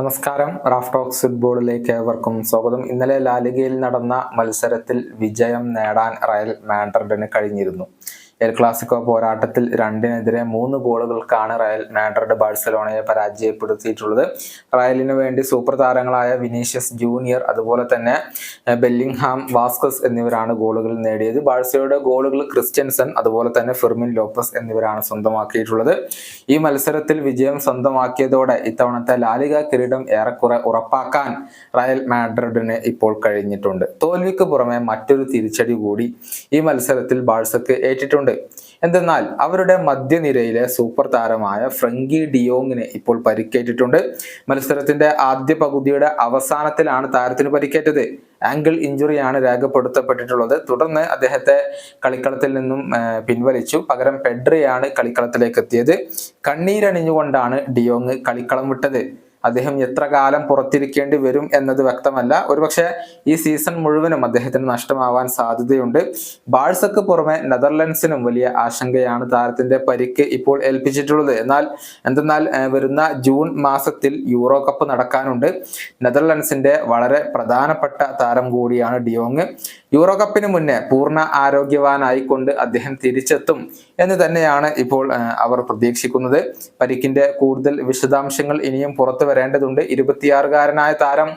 നമസ്കാരം. Raf talks ഫുട്ബോളിലേക്ക് ഏവർക്കും സ്വാഗതം. ഇന്നലെ ലാലിഗയിൽ നടന്ന മത്സരത്തിൽ വിജയം നേടാൻ റയൽ മാഡ്രിഡിന് കഴിഞ്ഞിരുന്നു. എൽ ക്ലാസിക്കോ പോരാട്ടത്തിൽ രണ്ടിനെതിരെ മൂന്ന് ഗോളുകൾക്കാണ് റയൽ മാഡ്രിഡ് ബാഴ്സലോണയെ പരാജയപ്പെടുത്തിയിട്ടുള്ളത്. റയലിനു വേണ്ടി സൂപ്പർ താരങ്ങളായ വിനീഷ്യസ് ജൂനിയർ അതുപോലെ തന്നെ ബെല്ലിംഗ്ഹാം വാസ്കസ് എന്നിവരാണ് ഗോളുകൾ നേടിയത്. ബാഴ്സയുടെ ഗോളുകൾ ക്രിസ്ത്യൻസൺ അതുപോലെ തന്നെ ഫെർമിൻ ലോപ്പസ് എന്നിവരാണ് സ്വന്തമാക്കിയിട്ടുള്ളത്. ഈ മത്സരത്തിൽ വിജയം സ്വന്തമാക്കിയതോടെ ഇത്തവണത്തെ ലാലിക കിരീടം ഏറെക്കുറെ ഉറപ്പാക്കാൻ റയൽ മാഡ്രിഡിന് ഇപ്പോൾ കഴിഞ്ഞിട്ടുണ്ട്. തോൽവിക്ക് പുറമെ മറ്റൊരു തിരിച്ചടി കൂടി ഈ മത്സരത്തിൽ ബാഴ്സക്ക് ഏറ്റിട്ടുണ്ട്. എന്തെന്നാൽ അവരുടെ മധ്യനിരയിലെ സൂപ്പർ താരമായ ഫ്രങ്കി ഡിയോങ്ങിന് ഇപ്പോൾ പരിക്കേറ്റിട്ടുണ്ട്. മത്സരത്തിന്റെ ആദ്യ പകുതിയുടെ അവസാനത്തിലാണ് താരത്തിന് പരിക്കേറ്റത്. ആംഗിൾ ഇഞ്ചുറിയാണ് രേഖപ്പെടുത്തപ്പെട്ടിട്ടുള്ളത്. തുടർന്ന് അദ്ദേഹത്തെ കളിക്കളത്തിൽ നിന്നും പിൻവലിച്ചു. പകരം പെഡ്രയാണ് കളിക്കളത്തിലേക്ക് എത്തിയത്. കണ്ണീരണിഞ്ഞുകൊണ്ടാണ് ഡിയോങ് കളിക്കളം വിട്ടത്. അദ്ദേഹം എത്ര കാലം പുറത്തിരിക്കേണ്ടി വരും എന്നത് വ്യക്തമല്ല. ഒരുപക്ഷെ ഈ സീസൺ മുഴുവനും അദ്ദേഹത്തിന് നഷ്ടമാവാൻ സാധ്യതയുണ്ട്. ബാഴ്സക്ക് പുറമെ നെതർലൻഡ്സിനും വലിയ ആശങ്കയാണ് താരത്തിന്റെ പരിക്ക് ഇപ്പോൾ ഏൽപ്പിച്ചിട്ടുള്ളത്. എന്നാൽ എന്തെന്നാൽ വരുന്ന ജൂൺ മാസത്തിൽ യൂറോ കപ്പ് നടക്കാനുണ്ട്. നെതർലൻഡ്സിന്റെ വളരെ പ്രധാനപ്പെട്ട താരം കൂടിയാണ് ഡിയോങ്. യൂറോ കപ്പിന് മുന്നേ പൂർണ ആരോഗ്യവാനായിക്കൊണ്ട് അദ്ദേഹം തിരിച്ചെത്തും എന്ന് തന്നെയാണ് ഇപ്പോൾ അവർ പ്രതീക്ഷിക്കുന്നത്. പരിക്കിന്റെ കൂടുതൽ വിശദാംശങ്ങൾ ഇനിയും പുറത്തു വരേണ്ടതുണ്ട്. ഇരുപത്തിയാറുകാരനായ താരം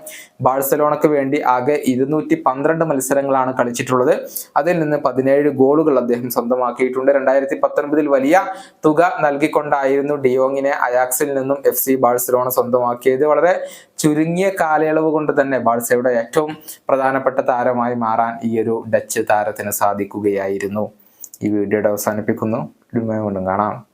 ബാഴ്സലോണക്ക് വേണ്ടി ആകെ ഇരുന്നൂറ്റി പന്ത്രണ്ട് മത്സരങ്ങളാണ് കളിച്ചിട്ടുള്ളത്. അതിൽ നിന്ന് പതിനേഴ് ഗോളുകൾ അദ്ദേഹം സ്വന്തമാക്കിയിട്ടുണ്ട്. രണ്ടായിരത്തി പത്തൊൻപതിൽ വലിയ തുക നൽകിക്കൊണ്ടായിരുന്നു ഡിയോങ്ങിനെ അയാക്സിൽ നിന്നും എഫ് സി ബാഴ്സലോണ സ്വന്തമാക്കിയത്. വളരെ ചുരുങ്ങിയ കാലയളവ് കൊണ്ട് തന്നെ ബാഴ്സയുടെ ഏറ്റവും പ്രധാനപ്പെട്ട താരമായി മാറാൻ ഈ ഒരു ഡച്ച് താരത്തിന് സാധിക്കുകയായിരുന്നു. ഈ വീഡിയോയുടെ അവസാനിപ്പിക്കുന്നു. വീണ്ടും കാണാം.